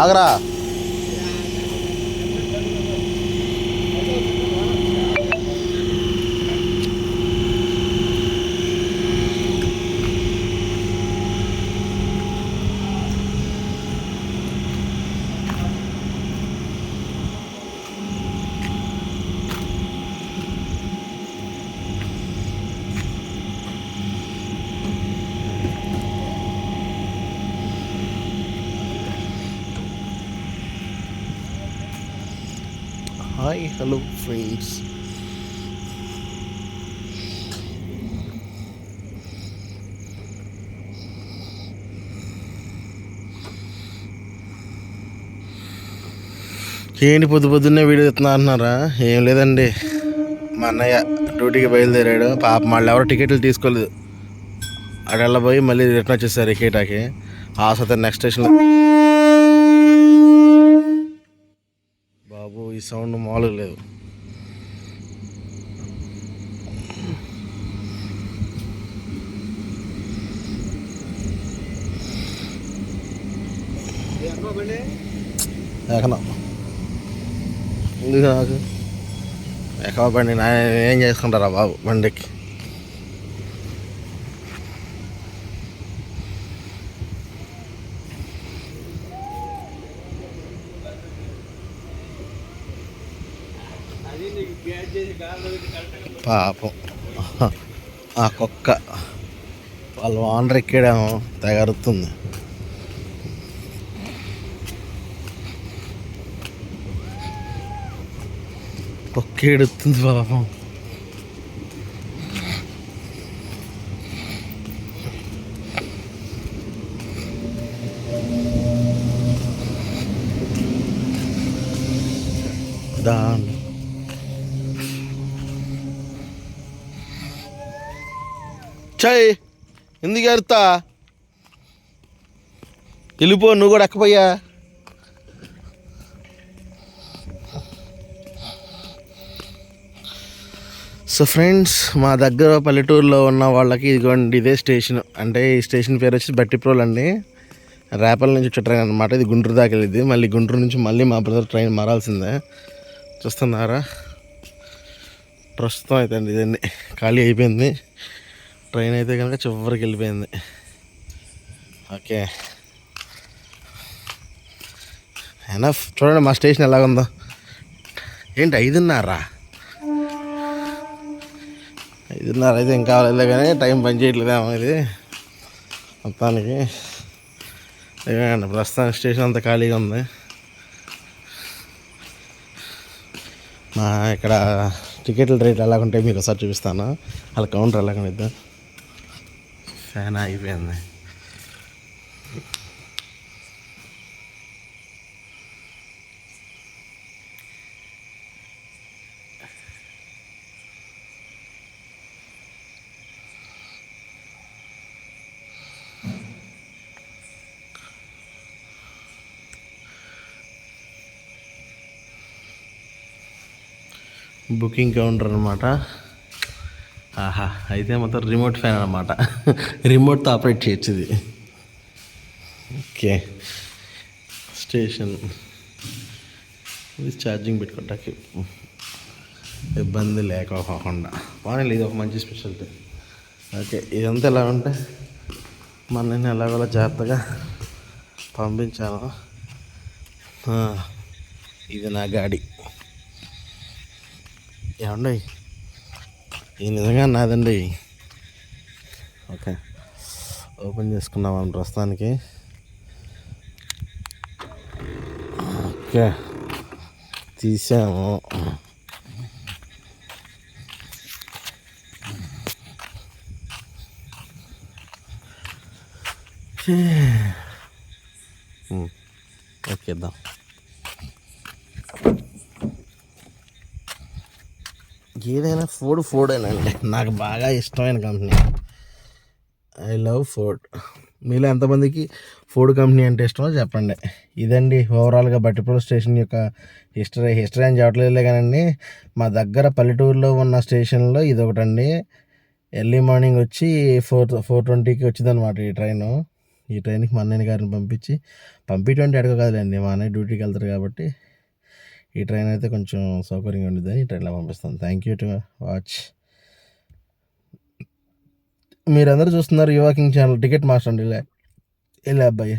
ఆగరా. Hi hello friends. ఏంటి పొద్దు పొద్దున్నే వీడియో ఎత్తున్నా అంటున్నారా? ఏం లేదండి. మా అన్నయ్య డ్యూటీకి బయలుదేరాడు. పాప మళ్ళీ ఎవరు టికెట్లు తీసుకోలేదు. అక్కడ పోయి మళ్ళీ రిటర్న్ వచ్చేసారు ఎకేటాకి ఆ సత నెక్స్ట్ స్టేషన్లో బాబు ఈ సౌండ్ మామూలుగా లేదు. ఎక్కన? ఎందుకు నాకు ఎక్కడ బండి నా ఏం చేసుకుంటారా బాబు బండికి? పాపం. ఆ కుక్క వాళ్ళ ఓనర్ ఎక్కాడేమో తెగరుతుంది. కుక్క ఎడుతుంది పాపం. దాని చై ఎందుకు ఎరుతా వెళ్ళిపో నువ్వు కూడా ఎక్కపోయా సో ఫ్రెండ్స్ మా దగ్గర పల్లెటూరులో ఉన్న వాళ్ళకి ఇదిగోండి ఇదే స్టేషన్ అంటే ఈ స్టేషన్ పేరు వచ్చి బట్టిప్రోల్ అండి. రేపల నుంచి వచ్చే ట్రైన్ అనమాట ఇది గుంటూరు దాకా వెళ్ళింది. మళ్ళీ గుంటూరు నుంచి మళ్ళీ మా బ్రదర్ ట్రైన్ మారాల్సిందే. చూస్తున్నారా? ప్రస్తుతం అయితే అండి ఇదండి ఖాళీ అయిపోయింది. ట్రైన్ అయితే కనుక చివరికి వెళ్ళిపోయింది. ఓకే. ఎనఫ్. చూడండి మా స్టేషన్ ఎలాగుందో. ఏంటి ఐదున్నర? ఐదున్నర అయితే ఇంకా కావాలి కానీ టైం పని చేయట్లేదేమో ఇది. మొత్తానికి. ప్రస్తుతానికి స్టేషన్ అంతా ఖాళీగా ఉంది. మా ఇక్కడ టికెట్ల రేట్లు ఎలా ఉంటాయి మీకు ఒకసారి చూపిస్తాను. వాళ్ళ కౌంటర్ ఎలా కనిద్దా ఫ్యాన్ అయిపోయింది బుకింగ్ కౌంటర్ అనమాట ఆహా అయితే మొత్తం రిమోట్ ఫ్యాన్ అనమాట రిమోట్తో ఆపరేట్ చేయొచ్చు ఇది ఓకే. స్టేషన్ ఇది ఛార్జింగ్ పెట్టుకోవటానికి ఇబ్బంది లేకపోకుండా. బాగానే ఇది ఒక మంచి స్పెషాలిటీ ఓకే ఇదంతా ఎలా ఉంటే మన ఎలాగోలా జాగ్రత్తగా పంపించాను. ఇది నా గాడి. ఏమండి? ఈ నిజంగా నాదండి. ఓకే. ఓపెన్ చేసుకున్నాం ప్రస్తుతానికి. ఓకే. తీసాము. ఓకే ఏదైనా ఫోర్డ్ ఫోర్డ్ అండి నాకు బాగా ఇష్టమైన కంపెనీ. ఐ లవ్ ఫోర్డ్ మీలో ఎంతమందికి ఫోర్డ్ కంపెనీ అంటే ఇష్టమో చెప్పండి. ఇదండి ఓవరాల్గా బట్టిప్రోల్ స్టేషన్ యొక్క హిస్టరీ హిస్టరీ అని చెప్పట్లేదులే కానండి మా దగ్గర పల్లెటూరులో ఉన్న స్టేషన్లో ఇది ఒకటండి ఎర్లీ మార్నింగ్ వచ్చి ఫోర్ ఫోర్ ట్వంటీకి వచ్చిందనమాట ఈ ట్రైను. ఈ ట్రైన్కి మా అన్నయ్య గారిని పంపించి పంపించండి అడగ కాదులేండి మా అన్నయ్య డ్యూటీకి వెళ్తారు కాబట్టి. ఈ ట్రైన్ అయితే కొంచెం సౌకర్యంగా ఉండిద్దని ఈ ట్రైన్లో పంపిస్తాను. థ్యాంక్ యూ టు వాచ్ మీరందరూ చూస్తున్నారు ఈ కింగ్ ఛానల్ టికెట్ మాస్టర్ అండి ఇలా ఇలా అబ్బాయి.